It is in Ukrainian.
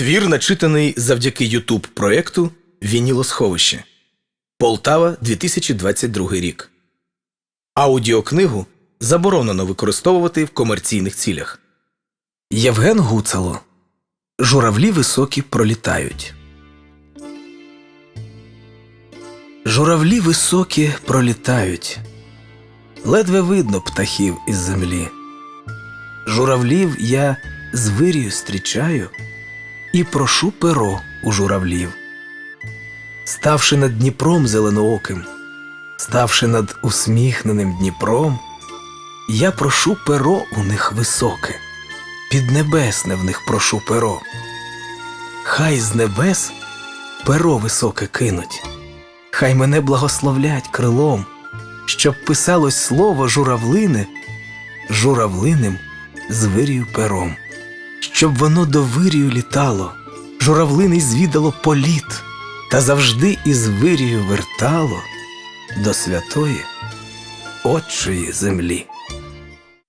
Твір начитаний завдяки Ютуб проєкту Вінілосховище. Полтава 2022 рік. Аудіокнигу заборонено використовувати в комерційних цілях. Євген Гуцало. Журавлі високі пролітають. Журавлі високі пролітають. Ледве видно птахів із землі. Журавлів я з вирію зустрічаю і прошу перо у журавлів. Ставши над Дніпром зеленооким, ставши над усміхненим Дніпром, я прошу перо у них високе, піднебесне в них прошу перо. Хай з небес перо високе кинуть, хай мене благословлять крилом, щоб писалось слово журавлине, журавлиним з вирію пером, щоб воно до вирію літало, журавлиний звідало політ, та завжди із вирію вертало до святої Отчої землі.